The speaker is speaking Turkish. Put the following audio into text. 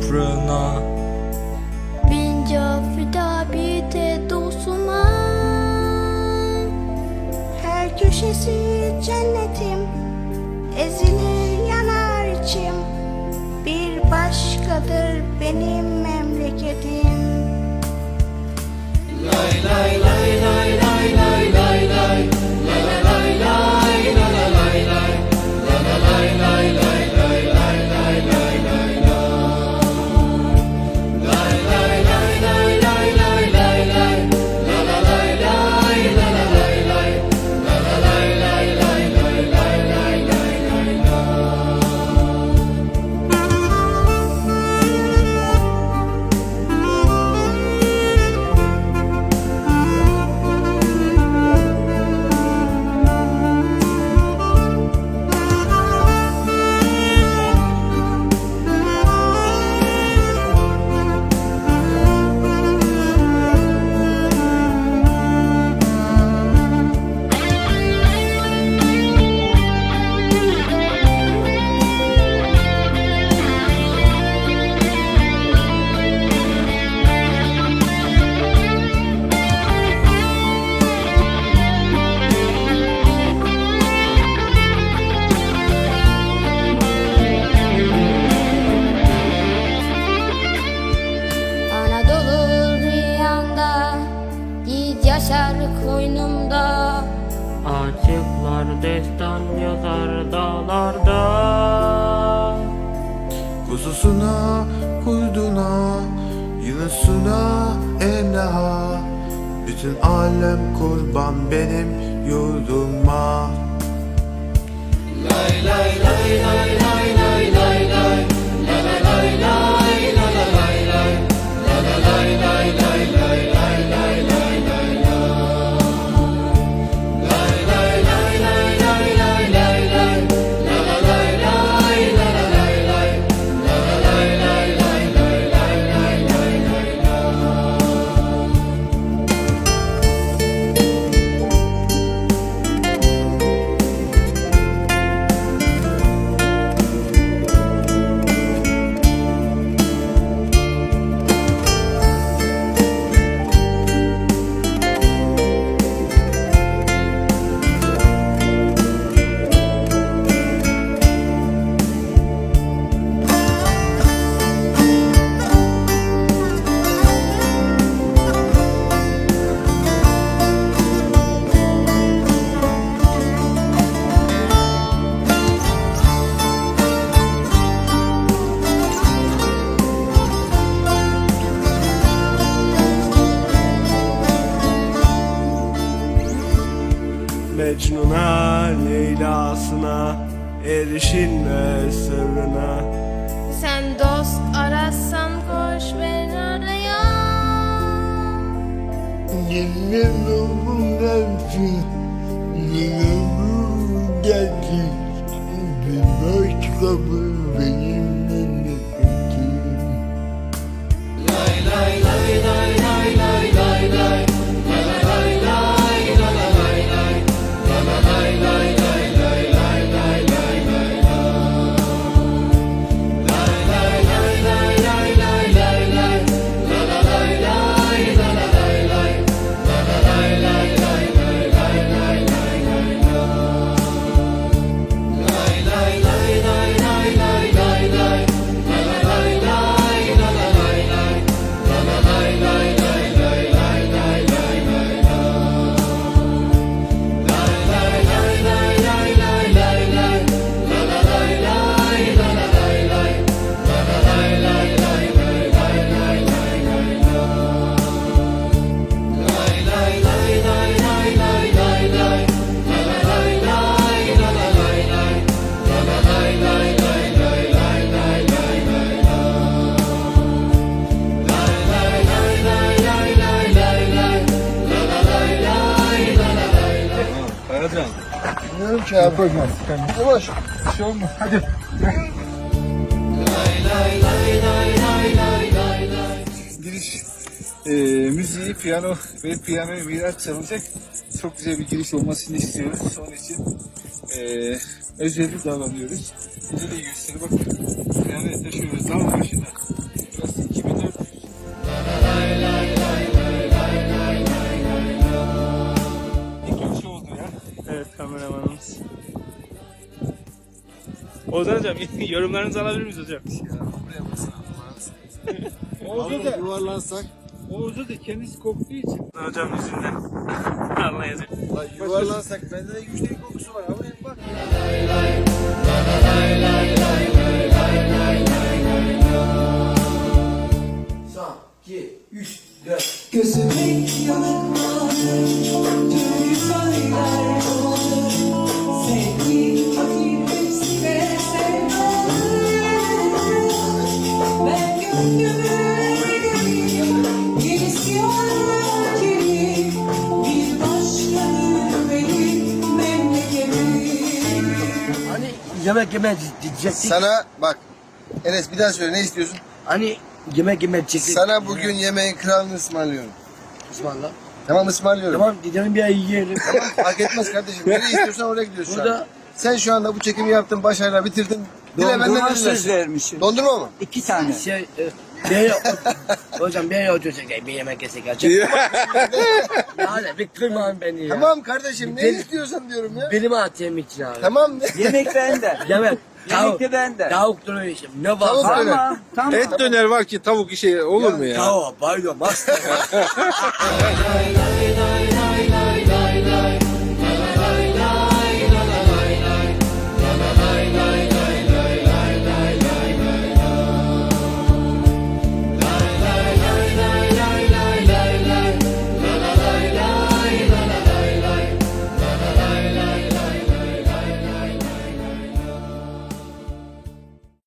toprağına. Bince fida bir de dostuma. Her köşesi cennetim Ezilir yanar içim. Bir başkadır benim memleketim dağlarda. Kuzusuna, kurduna, yunusuna, emlaha. Bütün alem kurban benim yurduma Mecnun'a, Leyla'sına Erişilmez sırrına. Sen dost ararsan koş ben araya Yıllarımın gelsin, yıllarımın gelsin Bir başka bir benim Peki abi. Yavaş. Bir şey olmaz. Hadi. Giriş e, müziği, piyano ve piyano miraç çalacak. Çok güzel bir giriş olmasını istiyoruz. Onun için e, özenli davranıyoruz. Bize de gösteri bak. Piyanoya taşıyoruz. Dal başına. Ozan hocam yorumlarınızı alabilir miyiz hocam? Oğuz'u da, Yuvarlansak. Oğuz'u da kendisi koktuğu için. Hocam yüzünden. Anlayacak. Lan yuvarlansak bende de güçlü kokusu var. Ama bak. Gözüme yanıkmadı yemek yeme diyecektik. Sana bak. Enes bir daha söyle ne istiyorsun? Hani yemek yeme diyecektik. Sana bugün yemeğin kralını ısmarlıyorum. Ismarla. Tamam ısmarlıyorum. Tamam gidelim bir ay yiyelim. Fark etmez kardeşim. Nereye istiyorsan oraya gidiyorsun şu an. Burada Sen şu anda bu çekimi yaptın, başarıyla bitirdin. Dile benden Dondurma söz vermişim. Dondurma mı? İki tane. şey e, bir ay hocam bir ay oturacak bir yemek yesek acaba. yani bir kırmayın beni ya. Tamam kardeşim ne Benim- istiyorsan diyorum ya. Benim atayım için abi. Tamam. Yemek bende. Yemek. Tavuk. Yemek de bende. Tavuk dönüyor işte. Ne var? Tavuk döner. Tamam. Tamam. Et döner var ki tavuk işi olur mu ya? Tavuk. Lay lay